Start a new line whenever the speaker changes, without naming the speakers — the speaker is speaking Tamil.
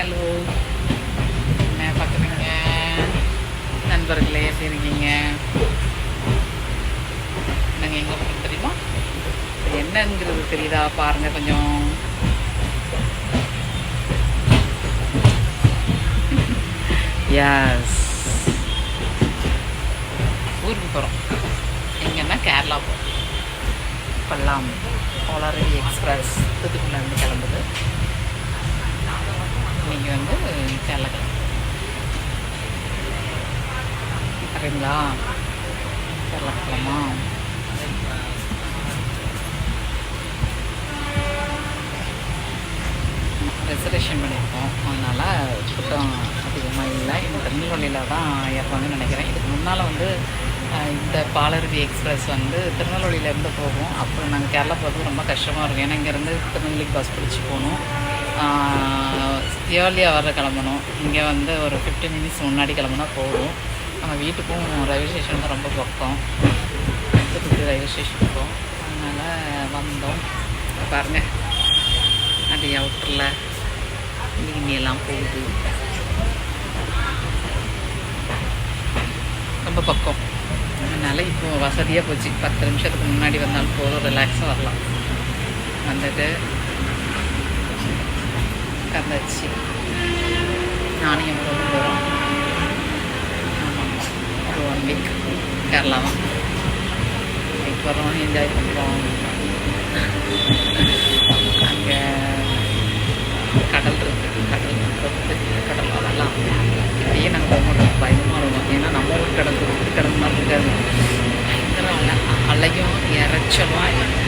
ஹலோ. என்ன பார்க்குறீங்க நண்பர்களே எப்படி இருக்கீங்க? நாங்கள் எங்கே போகிறோம் தெரியுமா? என்னங்கிறது தெரியுதா? பாருங்கள் கொஞ்சம். யாஸ் ஊருக்கு போகிறோம் எங்கன்னா கேரளா போகிறோம் கொல்லாம் போலாரடி எக்ஸ்பிரஸ். தூத்துக்குடிலேருந்து கிளம்புது இன்னைக்கு வந்து கேரளா கிளம்புது பார்க்குறீங்களா கேரளா ரிசர்வேஷன் பண்ணியிருக்கோம். அதனால் கூட்டம் அதிகமாக இல்லை. இந்த திருநெல்வேலியில் தான் ஏறுவாங்கன்னு நினைக்கிறேன். இதுக்கு முன்னால் வந்து இந்த பாலருவி எக்ஸ்பிரஸ் வந்து திருநெல்வேலியிலேருந்து போகும். அப்போ நாங்கள் கேரளா போகிறதுக்கு ரொம்ப கஷ்டமாக இருக்கும். ஏன்னா இங்கேருந்து திருநெல்வேலிக்கு பஸ் பிடிச்சி போகணும். ஏர்லியாக வர கிளம்பணும். இங்கே வந்து ஒரு ஃபிஃப்டின் மினிட்ஸ் முன்னாடி கிளம்புனா போகும் நம்ம வீட்டுக்கும் ரயில்வே ஸ்டேஷனுக்கும் ரொம்ப பக்கம். தூத்துக்குடி ரயில்வே ஸ்டேஷன் போகும் அதனால் வந்தோம். பாருங்கள் அப்படியே அவுட்டரில் மீன் எல்லாம் போகுது. ரொம்ப பக்கம். அதனால் இப்போ வசதியாக போச்சு. பத்து நிமிஷத்துக்கு முன்னாடி வந்தாலும் போதும். ரிலாக்ஸாக வரலாம். வந்துட்டு உட்காந்தாச்சு நானும் என் தூரம் கேரளா பைக் வரோம் என்ஜாய் பண்ணுறோம் அங்கே கடல் இருக்குது கடல் இருக்கிறது கடல் அதெல்லாம் இப்படியே நாங்கள் போக மாட்டோம் பயமாக இருக்கும் ஏன்னா நம்ம ஊர் கடல் கடல் மாதிரி இருக்காது பயங்கர அலை அலையும் இறைச்சலும்